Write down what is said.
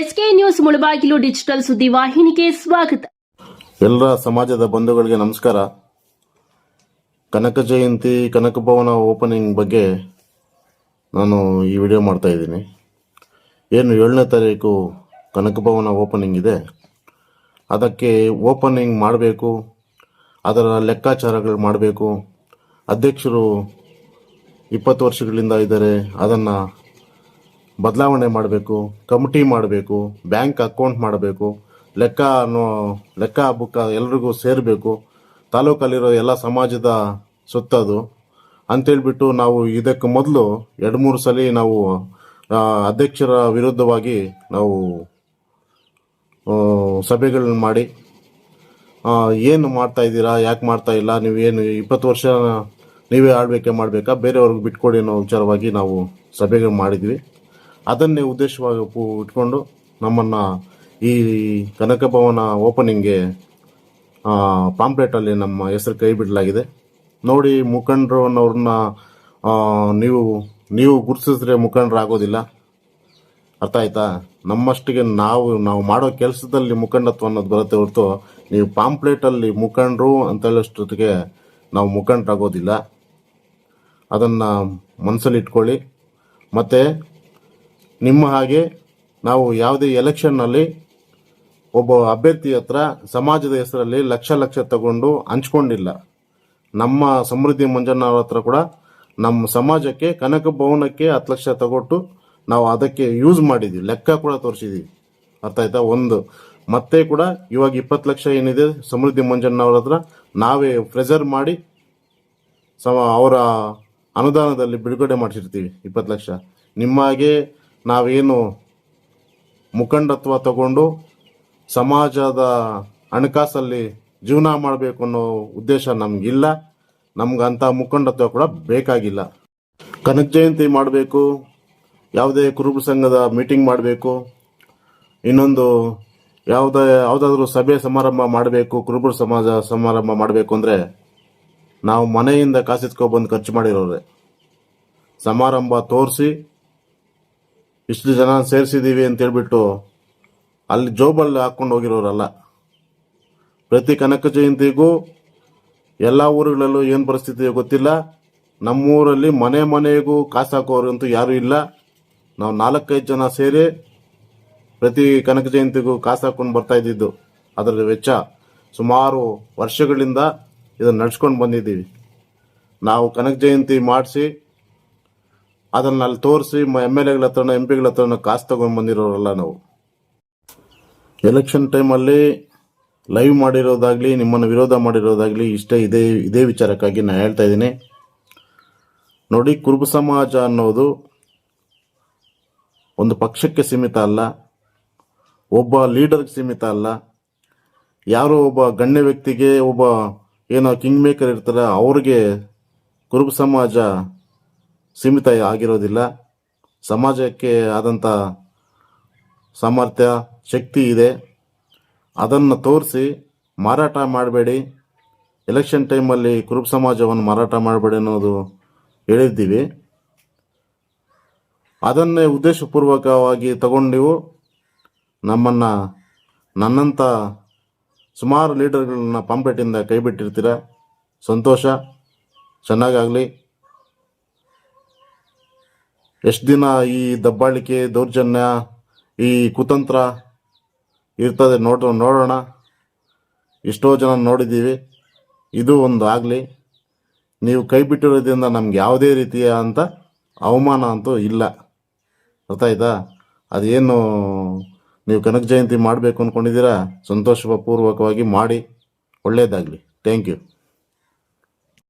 SK news Mulbagal digital ಸುದ್ದಿ ವಾಹಿನಿಗೆ ಸ್ವಾಗತ. ಎಲ್ಲರ ಸಮಾಜದ ಬಂಧುಗಳಿಗೆ ನಮಸ್ಕಾರ. ಕನಕ ಜಯಂತಿ, ಕನಕ ಭವನ ಓಪನಿಂಗ್ ಬಗ್ಗೆ ನಾನು ಈ ವಿಡಿಯೋ ಮಾಡ್ತಾ ಇದ್ದೀನಿ. ಏನು ಏಳನೇ ತಾರೀಕು ಕನಕ ಭವನ ಓಪನಿಂಗ್ ಇದೆ. ಅದಕ್ಕೆ ಓಪನಿಂಗ್ ಮಾಡಬೇಕು. ಅದರ ಲೆಕ್ಕಾಚಾರಗಳು ಮಾಡಬೇಕು. ಅಧ್ಯಕ್ಷರು ಇಪ್ಪತ್ತು ವರ್ಷಗಳಿಂದ ಇದ್ದಾರೆ. ಅದನ್ನು ಬದಲಾವಣೆ ಮಾಡಬೇಕು, ಕಮಿಟಿ ಮಾಡಬೇಕು, ಬ್ಯಾಂಕ್ ಅಕೌಂಟ್ ಮಾಡಬೇಕು, ಲೆಕ್ಕ ಅನ್ನೋ, ಲೆಕ್ಕ ಬುಕ್ಕ ಎಲ್ರಿಗೂ ಸೇರಬೇಕು. ತಾಲೂಕಲ್ಲಿರೋ ಎಲ್ಲ ಸಮಾಜದ ಸುತ್ತದು ಅಂತೇಳ್ಬಿಟ್ಟು ನಾವು ಇದಕ್ಕೆ ಮೊದಲು ಎರಡು ಮೂರು ಸಲ ನಾವು ಅಧ್ಯಕ್ಷರ ವಿರುದ್ಧವಾಗಿ ನಾವು ಸಭೆಗಳನ್ನ ಮಾಡಿ ಏನು ಮಾಡ್ತಾ ಇದ್ದೀರಾ, ಯಾಕೆ ಮಾಡ್ತಾ ಇಲ್ಲ ಏನು ಇಪ್ಪತ್ತು ವರ್ಷ ನೀವೇ ಆಳ್ವಿಕೆ ಮಾಡಬೇಕಾ, ಬೇರೆಯವ್ರಿಗೆ ಬಿಟ್ಕೊಡಿ ಅನ್ನೋ ವಿಚಾರವಾಗಿ ನಾವು ಸಭೆಗಳು ಮಾಡಿದ್ವಿ. ಅದನ್ನೇ ಉದ್ದೇಶವಾಗಿ ಇಟ್ಕೊಂಡು ನಮ್ಮನ್ನು ಈ ಕನಕ ಭವನ ಓಪನಿಂಗ್ಗೆ ಪಾಂಪ್ಲೆಟಲ್ಲಿ ನಮ್ಮ ಹೆಸರು ಕೈ ಬಿಡಲಾಗಿದೆ. ನೋಡಿ ಮುಖಂಡರು ಅನ್ನೋರನ್ನ ಆ, ನೀವು ನೀವು ಗುರುತಿಸಿದ್ರೆ ಮುಖಂಡರಾಗೋದಿಲ್ಲ ಅರ್ಥ ಆಯ್ತಾ? ನಮ್ಮಷ್ಟಿಗೆ ನಾವು ನಾವು ಮಾಡೋ ಕೆಲಸದಲ್ಲಿ ಮುಖಂಡತ್ವ ಅನ್ನೋದು ಬರುತ್ತೆ ಹೊರತು ನೀವು ಪಾಂಪ್ಲೇಟಲ್ಲಿ ಮುಖಂಡರು ಅಂತ ಹೇಳೋಷ್ಟೊತ್ತಿಗೆ ನಾವು ಮುಖಂಡರಾಗೋದಿಲ್ಲ. ಅದನ್ನು ಮನಸ್ಸಲ್ಲಿ ಇಟ್ಕೊಳ್ಳಿ. ಮತ್ತು ನಿಮ್ಮ ಹಾಗೆ ನಾವು ಯಾವುದೇ ಎಲೆಕ್ಷನ್ನಲ್ಲಿ ಒಬ್ಬ ಅಭ್ಯರ್ಥಿ ಹತ್ರ ಸಮಾಜದ ಹೆಸರಲ್ಲಿ ಲಕ್ಷ ಲಕ್ಷ ತಗೊಂಡು ಹಂಚ್ಕೊಂಡಿಲ್ಲ. ನಮ್ಮ ಸಮೃದ್ಧಿ ಮಂಜಣ್ಣ ಅವ್ರ ಹತ್ರ ಕೂಡ ನಮ್ಮ ಸಮಾಜಕ್ಕೆ ಕನಕ ಭವನಕ್ಕೆ ಹತ್ತು ಲಕ್ಷ ತಗೊಟ್ಟು ನಾವು ಅದಕ್ಕೆ ಯೂಸ್ ಮಾಡಿದ್ದೀವಿ ಲೆಕ್ಕ ಕೂಡ ತೋರಿಸಿದ್ದೀವಿ ಅರ್ಥ ಆಯ್ತಾ? ಒಂದು, ಮತ್ತೆ ಕೂಡ ಇವಾಗ ಇಪ್ಪತ್ತು ಲಕ್ಷ ಏನಿದೆ ಸಮೃದ್ಧಿ ಮಂಜಣ್ಣ ಅವ್ರ ಹತ್ರ ನಾವೇ ಪ್ರೆಸರ್ ಮಾಡಿ ಸಮ ಅವರ ಅನುದಾನದಲ್ಲಿ ಬಿಡುಗಡೆ ಮಾಡಿಸಿರ್ತೀವಿ ಇಪ್ಪತ್ತು ಲಕ್ಷ. ನಿಮ್ಮ ಹಾಗೆ ನಾವೇನು ಮುಖಂಡತ್ವ ತಗೊಂಡು ಸಮಾಜದ ಹಣಕಾಸಲ್ಲಿ ಜೀವನ ಮಾಡಬೇಕು ಅನ್ನೋ ಉದ್ದೇಶ ನಮಗಿಲ್ಲ. ನಮ್ಗೆ ಅಂಥ ಮುಖಂಡತ್ವ ಕೂಡ ಬೇಕಾಗಿಲ್ಲ. ಕನಕ ಜಯಂತಿ ಮಾಡಬೇಕು, ಯಾವುದೇ ಕುರುಬ ಸಂಘದ ಮೀಟಿಂಗ್ ಮಾಡಬೇಕು, ಇನ್ನೊಂದು ಯಾವುದೇ, ಯಾವುದಾದ್ರೂ ಸಭೆ ಸಮಾರಂಭ ಮಾಡಬೇಕು ಕುರುಬರ ಸಮಾಜ ಸಮಾರಂಭ ಮಾಡಬೇಕು ಅಂದರೆ ನಾವು ಮನೆಯಿಂದ ಕಾಸಿತ್ಕೊಬಂದು ಖರ್ಚು ಮಾಡಿರೋರೆ. ಸಮಾರಂಭ ತೋರಿಸಿ ಇಷ್ಟು ಜನ ಸೇರಿಸಿದ್ದೀವಿ ಅಂತ ಹೇಳ್ಬಿಟ್ಟು ಅಲ್ಲಿ ಜೋಬಲ್ಲಿ ಹಾಕ್ಕೊಂಡು ಹೋಗಿರೋರಲ್ಲ. ಪ್ರತಿ ಕನಕ ಜಯಂತಿಗೂ ಎಲ್ಲ ಊರುಗಳಲ್ಲೂ ಏನು ಪರಿಸ್ಥಿತಿ ಗೊತ್ತಿಲ್ಲ. ನಮ್ಮೂರಲ್ಲಿ ಮನೆ ಮನೆಗೂ ಕಾಸು ಹಾಕೋರಂತೂ ಯಾರೂ ಇಲ್ಲ. ನಾವು ನಾಲ್ಕೈದು ಜನ ಸೇರಿ ಪ್ರತಿ ಕನಕ ಜಯಂತಿಗೂ ಕಾಸು ಹಾಕೊಂಡು ಬರ್ತಾ ಇದ್ದಿದ್ದು. ಅದರ ವೆಚ್ಚ ಸುಮಾರು ವರ್ಷಗಳಿಂದ ಇದನ್ನು ನಡ್ಸ್ಕೊಂಡು ಬಂದಿದ್ದೀವಿ. ನಾವು ಕನಕ ಜಯಂತಿ ಮಾಡಿಸಿ ಅದನ್ನ ಅಲ್ಲಿ ತೋರಿಸಿ ಎಂ ಎಲ್ ಎಗಳ ಹತ್ರನೋ, ಎಂ ಪಿಗಳ ಹತ್ರನೋ ಕಾಸು ತಗೊಂಡ್ ಬಂದಿರೋರಲ್ಲ ನಾವು. ಎಲೆಕ್ಷನ್ ಟೈಮಲ್ಲಿ ಲೈವ್ ಮಾಡಿರೋದಾಗ್ಲಿ, ನಿಮ್ಮನ್ನು ವಿರೋಧ ಮಾಡಿರೋದಾಗ್ಲಿ ಇಷ್ಟೇ ಇದೇ ಇದೇ ವಿಚಾರಕ್ಕಾಗಿ ನಾನು ಹೇಳ್ತಾ ಇದ್ದೀನಿ. ನೋಡಿ, ಕುರುಬ ಸಮಾಜ ಅನ್ನೋದು ಒಂದು ಪಕ್ಷಕ್ಕೆ ಸೀಮಿತ ಅಲ್ಲ, ಒಬ್ಬ ಲೀಡರ್ಗೆ ಸೀಮಿತ ಅಲ್ಲ. ಯಾರೋ ಒಬ್ಬ ಗಣ್ಯ ವ್ಯಕ್ತಿಗೆ, ಒಬ್ಬ ಏನೋ ಕಿಂಗ್ ಮೇಕರ್ ಇರ್ತಾರೆ, ಅವ್ರಿಗೆ ಕುರುಬ ಸಮಾಜ ಸೀಮಿತ ಆಗಿರೋದಿಲ್ಲ. ಸಮಾಜಕ್ಕೆ ಆದಂಥ ಸಾಮರ್ಥ್ಯ, ಶಕ್ತಿ ಇದೆ. ಅದನ್ನು ತೋರಿಸಿ ಮಾರಾಟ ಮಾಡಬೇಡಿ. ಎಲೆಕ್ಷನ್ ಟೈಮಲ್ಲಿ ಕುರುಬ ಸಮಾಜವನ್ನು ಮಾರಾಟ ಮಾಡಬೇಡಿ ಅನ್ನೋದು ಹೇಳಿದ್ದೀವಿ. ಅದನ್ನೇ ಉದ್ದೇಶಪೂರ್ವಕವಾಗಿ ತಗೊಂಡು ನಮ್ಮನ್ನು ನನ್ನಂಥ ಸುಮಾರು ಲೀಡರ್ಗಳನ್ನ ಪಾಂಪ್ಲೆಟಿಂದ ಕೈ ಬಿಟ್ಟಿರ್ತೀರ? ಸಂತೋಷ? ಚೆನ್ನಾಗಾಗಲಿ. ಎಷ್ಟು ದಿನ ಈ ದಬ್ಬಾಳಿಕೆ ದೌರ್ಜನ್ಯ, ಈ ಕುತಂತ್ರ ಇರ್ತದೆ ನೋಡ ನೋಡೋಣ. ಎಷ್ಟೋ ಜನ ನೋಡಿದ್ದೀವಿ. ಇದು ಒಂದು ಆಗಲಿ. ನೀವು ಕೈ ಬಿಟ್ಟಿರೋದ್ರಿಂದ ನಮ್ಗೆ ಯಾವುದೇ ರೀತಿಯ ಅಂತ ಅವಮಾನ ಅಂತೂ ಇಲ್ಲ. ಅರ್ಥ ಆಯ್ತಾ ಅದೇನು ನೀವು ಕನಕ ಜಯಂತಿ ಮಾಡಬೇಕು ಅಂದ್ಕೊಂಡಿದ್ದೀರಾ ಸಂತೋಷಪೂರ್ವಕವಾಗಿ ಮಾಡಿ. ಒಳ್ಳೆಯದಾಗಲಿ ಥ್ಯಾಂಕ್ ಯು